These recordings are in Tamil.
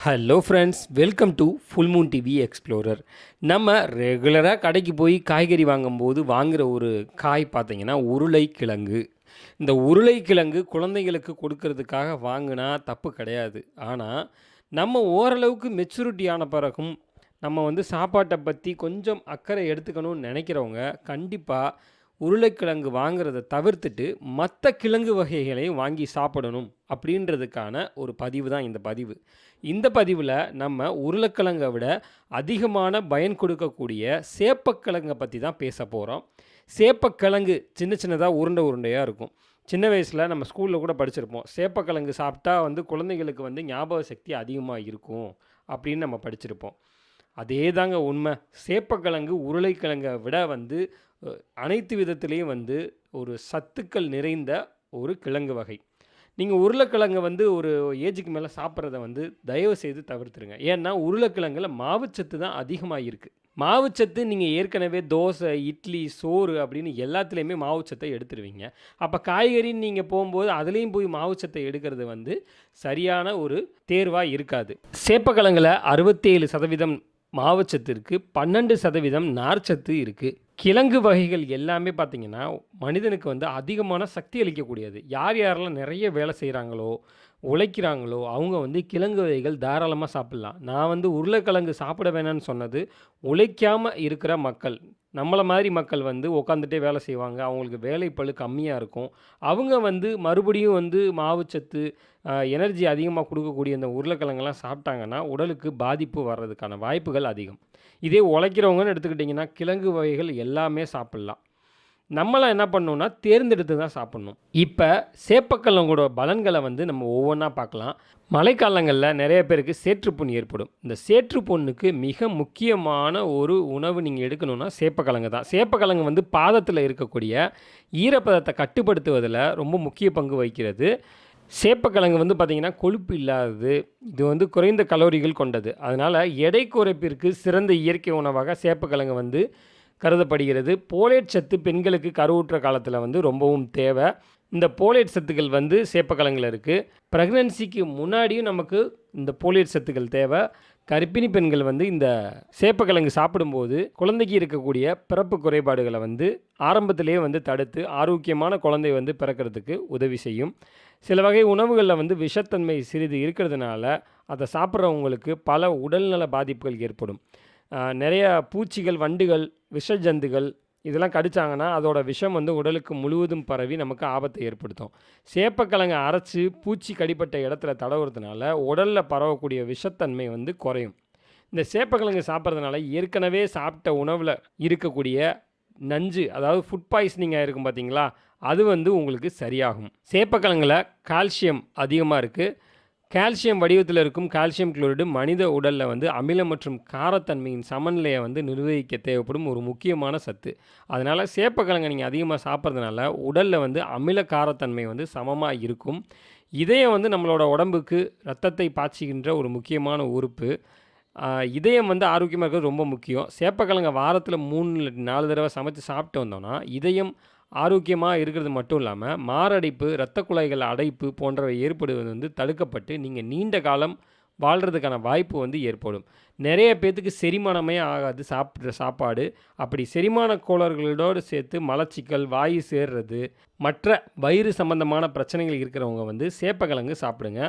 Hello friends welcome to full moon TV explorer நம்ம ரெகுலராக கடைக்கு போய் காய்கறி வாங்கும்போது வாங்குகிற ஒரு காய் பார்த்தீங்கன்னா உருளைக்கிழங்கு. இந்த உருளைக்கிழங்கு குழந்தைங்களுக்கு கொடுக்கறதுக்காக வாங்கினா தப்பு கிடையாது. ஆனால் நம்ம ஓரளவுக்கு மெச்சூரிட்டி ஆன பிறகும் நம்ம வந்து சாப்பாட்டை பற்றி கொஞ்சம் அக்கறை எடுத்துக்கணும்னு நினைக்கிறவங்க கண்டிப்பாக உருளைக்கிழங்கு வாங்குறத தவிர்த்துட்டு மற்ற கிழங்கு வகைகளையும் வாங்கி சாப்பிடணும் அப்படின்றதுக்கான ஒரு பதிவு தான் இந்த பதிவு. இந்த பதிவில் நம்ம உருளைக்கிழங்கை விட அதிகமான பயன் கொடுக்கக்கூடிய சேப்பக்கிழங்கை பற்றி தான் பேச போகிறோம் சேப்பக்கிழங்கு சின்ன சின்னதாக உருண்டை உருண்டையாக இருக்கும். சின்ன வயசில் நம்ம ஸ்கூலில் கூட படிச்சிருப்போம். சேப்பக்கிழங்கு சாப்பிட்டா வந்து குழந்தைகளுக்கு வந்து ஞாபக சக்தி அதிகமாக இருக்கும் அப்படின்னு நம்ம படிச்சிருப்போம். அதே தாங்க உண்மை. சேப்பக்கிழங்கு உருளைக்கிழங்கை விட வந்து அனைத்து விதத்துலேயும் வந்து ஒரு சத்துக்கள் நிறைந்த ஒரு கிழங்கு வகை. நீங்கள் உருளைக்கிழங்கை வந்து ஒரு ஏஜுக்கு மேலே சாப்பிட்றத வந்து தயவு செய்து தவிர்த்துருங்க. ஏன்னா உருளைக்கிழங்குல மாவுச்சத்து தான் அதிகமாக இருக்குது மாவுச்சத்து நீங்கள் ஏற்கனவே தோசை இட்லி சோறு அப்படின்னு எல்லாத்துலேயுமே மாவுச்சத்தை எடுத்துருவீங்க. அப்போ காய்கறின்னு நீங்கள் போகும்போது அதுலேயும் போய் மாவுச்சத்தை எடுக்கிறது வந்து சரியான ஒரு தேர்வாக இருக்காது. சேப்பக்கிழங்குல அறுபத்தேழு சதவீதம் மாவுச்சத்து இருக்குது பன்னெண்டு சதவீதம் நார்ச்சத்து இருக்குது கிழங்கு வகைகள் எல்லாமே பார்த்திங்கன்னா மனிதனுக்கு வந்து அதிகமான சக்தி அளிக்கக்கூடியது. யார் யாரெல்லாம் நிறைய வேலை செய்கிறாங்களோ உழைக்கிறாங்களோ அவங்க வந்து கிழங்கு வகைகள் தாராளமாக சாப்பிட்லாம். நான் வந்து உருளைக்கிழங்கு சாப்பிட வேணாம்னு சொன்னது உழைக்காமல் இருக்கிற மக்கள். நம்மளை மாதிரி மக்கள் வந்து உட்காந்துட்டே வேலை செய்வாங்க. அவங்களுக்கு வேலைப்பழு கம்மியாக இருக்கும். அவங்க வந்து மறுபடியும் வந்து மாவுச்சத்து எனர்ஜி அதிகமாக கொடுக்கக்கூடிய இந்த உருளைக்கிழங்கெல்லாம் சாப்பிட்டாங்கன்னா உடலுக்கு பாதிப்பு வர்றதுக்கான வாய்ப்புகள் அதிகம். இதே உழைக்கிறவங்கன்னு எடுத்துக்கிட்டிங்கன்னா கிழங்கு வகைகள் எல்லாமே சாப்பிட்லாம். நம்மளாம் என்ன பண்ணணும்னா தேர்ந்தெடுத்து தான் சாப்பிட்ணும். இப்போ சேப்பக்கிழங்கோட பலன்களை வந்து நம்ம ஒவ்வொன்றா பார்க்கலாம். மழைக்காலங்களில் நிறைய பேருக்கு சேற்றுப்புண் ஏற்படும். இந்த சேற்றுப்புண்ணுக்கு மிக முக்கியமான ஒரு உணவு நீங்கள் எடுக்கணும்னா சேப்பக்கிழங்கு தான். சேப்பக்கிழங்கு வந்து பாதத்தில் இருக்கக்கூடிய ஈரப்பதத்தை கட்டுப்படுத்துவதில் ரொம்ப முக்கிய பங்கு வகிக்கிறது. சேப்பக்கிழங்கு வந்து பார்த்திங்கன்னா கொழுப்பு இல்லாதது இது வந்து குறைந்த கலோரிகள் கொண்டது. அதனால் எடை குறைப்பிற்கு சிறந்த இயற்கை உணவாக சேப்பக்கிழங்கு வந்து கருதப்படுகிறது. போலேட் சத்து பெண்களுக்கு கருவுற்ற காலத்தில் வந்து ரொம்பவும் தேவை. இந்த போலேட் சத்துக்கள் வந்து சேப்பக்கிழங்கில் இருக்குது ப்ரெக்னன்சிக்கு முன்னாடியும் நமக்கு இந்த போலேட் சத்துக்கள் தேவை. கர்ப்பிணி பெண்கள் வந்து இந்த சேப்பக்கிழங்கு சாப்பிடும்போது குழந்தைக்கு இருக்கக்கூடிய பிறப்பு குறைபாடுகளை வந்து ஆரம்பத்திலேயே வந்து தடுத்து ஆரோக்கியமான குழந்தை வந்து பிறக்கிறதுக்கு உதவி செய்யும். சில வகை உணவுகளில் வந்து விஷத்தன்மை சிறிது இருக்கிறதுனால அதை சாப்பிட்றவங்களுக்கு பல உடல்நல பாதிப்புகள் ஏற்படும். நிறையா நிறைய பூச்சிகள் வண்டுகள் விஷஜந்துகள் இதெல்லாம் கடிச்சாங்கன்னா அதோட விஷம் வந்து உடலுக்கு முழுவதும் பரவி நமக்கு ஆபத்தை ஏற்படுத்தும். சேப்பக்கிழங்கை அரைச்சி பூச்சி கடிப்பட்ட இடத்துல தடவுறதுனால உடலில் பரவக்கூடிய விஷத்தன்மை வந்து குறையும். இந்த சேப்பக்கிழங்கு சாப்பிட்றதுனால ஏற்கனவே சாப்பிட்ட உணவில் இருக்கக்கூடிய நஞ்சு அதாவது ஃபுட் பாய்சனிங் ஆகிருக்கும் பார்த்தீங்களா அது வந்து உங்களுக்கு சரியாகும். சேப்பக்கிழங்கில் கால்சியம் அதிகமாக இருக்குது கால்சியம் வடிவத்தில் இருக்கும் கால்சியம் குளோரைடு மனித உடலில் வந்து அமிலம் மற்றும் காரத்தன்மையின் சமநிலையை வந்து நிர்வகிக்க தேவைப்படும் ஒரு முக்கியமான சத்து. அதனால் சேப்பக்கிழங்கை நீங்கள் அதிகமாக சாப்பிட்றதுனால உடலில் வந்து அமில காரத்தன்மை வந்து சமமாக இருக்கும். இதயம் வந்து நம்மளோட உடம்புக்கு ரத்தத்தை பாய்ச்சுகின்ற ஒரு முக்கியமான உறுப்பு. இதயம் வந்து ஆரோக்கியமாக இருக்கிறது ரொம்ப முக்கியம். சேப்பக்கிழங்க வாரத்தில் மூணு நாலு தடவை சமைச்சு சாப்பிட்டு வந்தோம்னா இதயம் ஆரோக்கியமாக இருக்கிறது மட்டும் இல்லாமல் மாரடைப்பு இரத்த குழாய்கள் அடைப்பு போன்றவை ஏற்படுவது வந்து தடுக்கப்பட்டு நீங்கள் நீண்ட காலம் வாழ்கிறதுக்கான வாய்ப்பு வந்து ஏற்படும். நிறைய பேர்த்துக்கு செரிமானமே ஆகாது சாப்பிட்ற சாப்பாடு. அப்படி செரிமான கோளாறுகளோடு சேர்த்து மலச்சிக்கல் வாயு சேர்றது மற்ற வயிறு சம்பந்தமான பிரச்சனைகள் இருக்கிறவங்க வந்து சேப்பக்கிழங்கு சாப்பிடுங்க.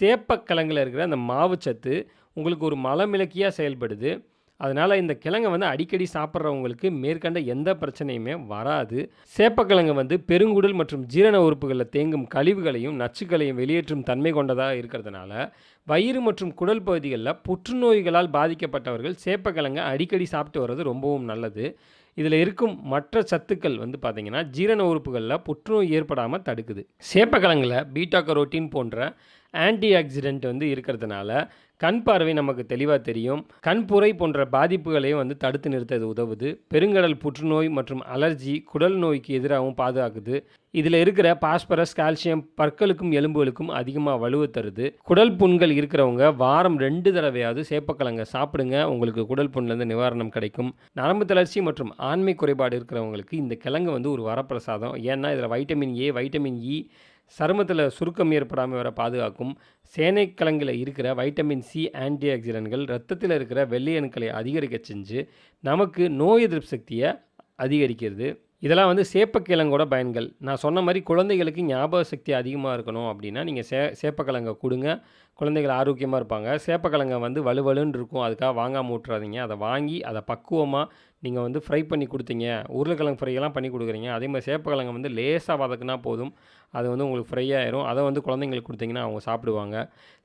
சேப்பக்கிழங்குல இருக்கிற அந்த மாவுச்சத்து உங்களுக்கு ஒரு மலமிளக்கியாக செயல்படுது. அதனால் இந்த கிழங்கை வந்து அடிக்கடி சாப்பிட்றவங்களுக்கு மேற்கண்ட எந்த பிரச்சனையுமே வராது. சேப்பக்கிழங்கு வந்து பெருங்குடல் மற்றும் ஜீரண உறுப்புகளில் தேங்கும் கழிவுகளையும் நச்சுக்களையும் வெளியேற்றும் தன்மை கொண்டதாக இருக்கிறதுனால வயிறு மற்றும் குடல் பகுதிகளில் புற்றுநோய்களால் பாதிக்கப்பட்டவர்கள் சேப்பக்கிழங்கை அடிக்கடி சாப்பிட்டு வர்றது ரொம்பவும் நல்லது. இதில் இருக்கும் மற்ற சத்துக்கள் வந்து பார்த்திங்கன்னா ஜீரண உறுப்புகளில் புற்றுநோய் ஏற்படாமல் தடுக்குது. சேப்பக்கிழங்கில் பீட்டா கரோட்டின் போன்ற ஆன்டி ஆக்சிடென்ட் வந்து இருக்கிறதுனால கண் பார்வை நமக்கு தெளிவாக தெரியும். கண்புரை போன்ற பாதிப்புகளையும் வந்து தடுத்து நிறுத்தது உதவுது. பெருங்கடல் புற்றுநோய் மற்றும் அலர்ஜி குடல் நோய்க்கு எதிராகவும் பாதுகாக்குது. இதில் இருக்கிற பாஸ்பரஸ் கால்சியம் பற்களுக்கும் எலும்புகளுக்கும் அதிகமாக வலுவை தருது. குடல் புண்கள் இருக்கிறவங்க வாரம் ரெண்டு தடவையாவது சேப்பக்கிழங்க சாப்பிடுங்க. உங்களுக்கு குடல் புண்லேருந்து நிவாரணம் கிடைக்கும். நரம்பு தளர்ச்சி மற்றும் ஆண்மை குறைபாடு இருக்கிறவங்களுக்கு இந்த கிழங்கு வந்து ஒரு வரப்பிரசாதம். ஏன்னா இதில் வைட்டமின் ஏ வைட்டமின் இ சருமத்தில் சுருக்கம் ஏற்படாமல் வர பாதுகாக்கும். சேனைக்கிழங்கில் இருக்கிற வைட்டமின் சி ஆன்டி ஆக்சிடென்ட்கள் ரத்தத்தில் இருக்கிற வெள்ளை அணுக்களை அதிகரிக்க செஞ்சு நமக்கு நோய் எதிர்ப்பு சக்தியை அதிகரிக்கிறது. இதெல்லாம் வந்து சேப்பக்கிழங்கோட பயன்கள். நான் சொன்ன மாதிரி குழந்தைகளுக்கு ஞாபக சக்தி அதிகமாக இருக்கணும் அப்படின்னா நீங்கள் சே சேப்பக்கிழங்க கொடுங்க. குழந்தைகள் ஆரோக்கியமாக இருப்பாங்க. சேப்பக்கிழங்க வந்து வலுவலுன்னு இருக்கும். அதுக்காக வாங்காம விட்றாதீங்க அதை வாங்கி அதை பக்குவமாக நீங்கள் வந்து ஃப்ரை பண்ணி கொடுத்தீங்க. உருளைக்கிழங்கு ஃப்ரையெல்லாம் பண்ணி கொடுக்குறீங்க. அதே மாதிரி சேப்பக்கிழங்க வந்து லேசாக வதக்குனா போதும். அது வந்து உங்களுக்கு ஃப்ரை ஆயிரும். அதை வந்து குழந்தைங்களுக்கு கொடுத்தீங்கன்னா அவங்க சாப்பிடுவாங்க.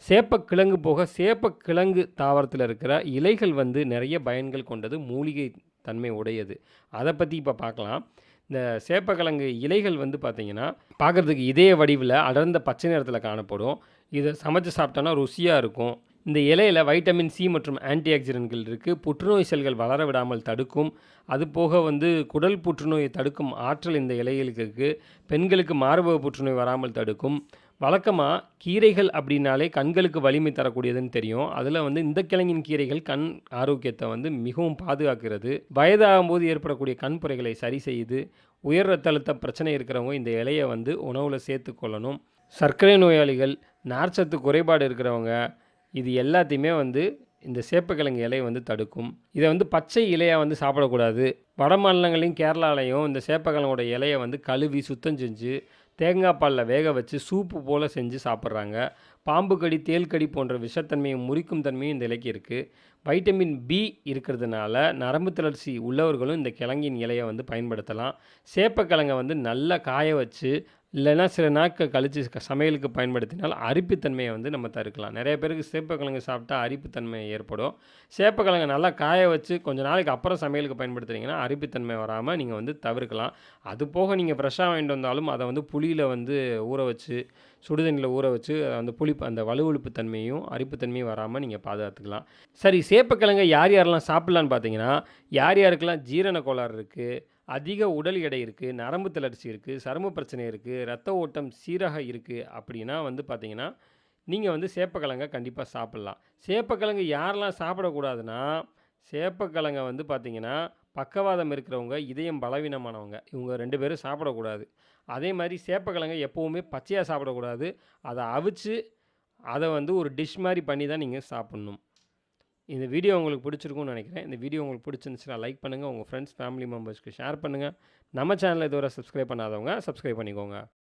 சேப்பக்கிழங்கு போக சேப்பக்கிழங்கு தாவரத்தில் இருக்கிற இலைகள் வந்து நிறைய பயன்கள் கொண்டது மூலிகை தன்மை உடையது. அதை பற்றி இப்போ பார்க்கலாம் இந்த சேப்பக்கிழங்கு இலைகள் வந்து பார்த்திங்கன்னா பார்க்குறதுக்கு இதய வடிவில் அடர்ந்த பச்சை நிறத்தில் காணப்படும். இதை சமைச்சு சாப்பிட்டோன்னா ருசியாக இருக்கும். இந்த இலையில் வைட்டமின் சி மற்றும் ஆன்டிஆக்சிடென்ட்கள் இருக்குது புற்றுநோய் செல்கள் வளர விடாமல் தடுக்கும். அது போக வந்து குடல் புற்றுநோயை தடுக்கும் ஆற்றல் இந்த இலைகளுக்கு இருக்குது பெண்களுக்கு மார்பக புற்றுநோய் வராமல் தடுக்கும். வழக்கமாக கீரைகள் அப்படின்னாலே கண்களுக்கு வலிமை தரக்கூடியதுன்னு தெரியும். அதில் வந்து இந்த கிழங்கின் கீரைகள் கண் ஆரோக்கியத்தை வந்து மிகவும் பாதுகாக்கிறது. வயதாகும்போது ஏற்படக்கூடிய கண் புரைகளை சரி செய்து உயர் ரத்த அழுத்த பிரச்சனை இருக்கிறவங்க இந்த இலையை வந்து உணவில் சேர்த்து கொள்ளணும். சர்க்கரை நோயாளிகள் நார்ச்சத்து குறைபாடு இருக்கிறவங்க இது எல்லாத்தையுமே வந்து இந்த சேப்பக்கிழங்கு இலை வந்து தடுக்கும். இதை வந்து பச்சை இலையாக வந்து சாப்பிடக்கூடாது. வட மாநிலங்களையும் கேரளாலையும் இந்த சேப்பக்கிழங்கோட இலையை வந்து கழுவி சுத்தம் செஞ்சு தேங்காய் பாலில் வேக வச்சு சூப்பு போல் செஞ்சு சாப்பிட்றாங்க. பாம்பு கடி தேல் கடி போன்ற விஷத்தன்மையும் முறிக்கும் தன்மையும் இந்த இலைக்கு இருக்குது வைட்டமின் பி இருக்கிறதுனால நரம்பு தளர்ச்சி உள்ளவர்களும் இந்த கிழங்கின் இலையை வந்து பயன்படுத்தலாம். சேப்பக்கிழங்கை வந்து நல்லா காய வச்சு இல்லைனா சில நாட்கள் கழித்து சமையலுக்கு பயன்படுத்தினால் அரிப்புத்தன்மையை வந்து நம்ம தடுக்கலாம். நிறைய பேருக்கு சேப்பக்கிழங்கு சாப்பிட்டா அரிப்புத்தன்மை ஏற்படும். சேப்பக்கிழங்கு நல்லா காய வச்சு கொஞ்ச நாளைக்கு அப்புறம் சமையலுக்கு பயன்படுத்துனீங்கன்னா அரிப்புத்தன்மை வராமல் நீங்கள் வந்து தவிர்க்கலாம். அது போக நீங்கள் ஃப்ரெஷ்ஷாக வாங்கிட்டு வந்தாலும் அதை வந்து புளியில் வந்து ஊற வச்சு சுடுதண்ணியில் ஊற வச்சு அதை வந்து புளிப்பு அந்த வலுவழுப்பு தன்மையும் அரிப்புத்தன்மையும் வராமல் நீங்கள் பாதுகாத்துக்கலாம். சரி சேப்பக்கிழங்கை யார் யாரெல்லாம் சாப்பிட்லான்னு பார்த்தீங்கன்னா யார் யாருக்கெல்லாம் ஜீரண கோளாறு இருக்குது அதிக உடல் எடை இருக்குது நரம்பு தளர்ச்சி இருக்குது சரும பிரச்சனை இருக்குது ரத்த ஓட்டம் சீராக இருக்குது அப்படின்னா வந்து பார்த்தீங்கன்னா நீங்கள் வந்து சேப்பக்கிழங்கை கண்டிப்பாக சாப்பிட்லாம். சேப்பக்கிழங்கு யாரெல்லாம் சாப்பிடக்கூடாதுன்னா சேப்பக்கிழங்கை வந்து பார்த்திங்கன்னா பக்கவாதம் இருக்கிறவங்க இதயம் பலவீனமானவங்க இவங்க ரெண்டு பேரும் சாப்பிடக்கூடாது. அதே மாதிரி சேப்பக்கிழங்கை எப்போவுமே பச்சையாக சாப்பிடக்கூடாது. அதை அவிச்சு அதை வந்து ஒரு டிஷ் மாதிரி பண்ணி தான் நீங்கள் சாப்பிட்ணும். இந்த வீடியோ உங்களுக்கு பிடிச்சிருக்கும்னு நினைக்கிறேன். இந்த வீடியோ உங்களுக்கு பிடிச்சிருந்துச்சுன்னா லைக் பண்ணுங்கள் உங்கள் ஃப்ரெண்ட்ஸ் ஃபேமிலி மெம்பர்ஸ்க்கு ஷேர் பண்ணுங்கள் நம்ம சேனலை இதுவரை சப்ஸ்கிரைப் பண்ணாதவங்க சப்ஸ்கிரைப் பண்ணிக்கோங்க.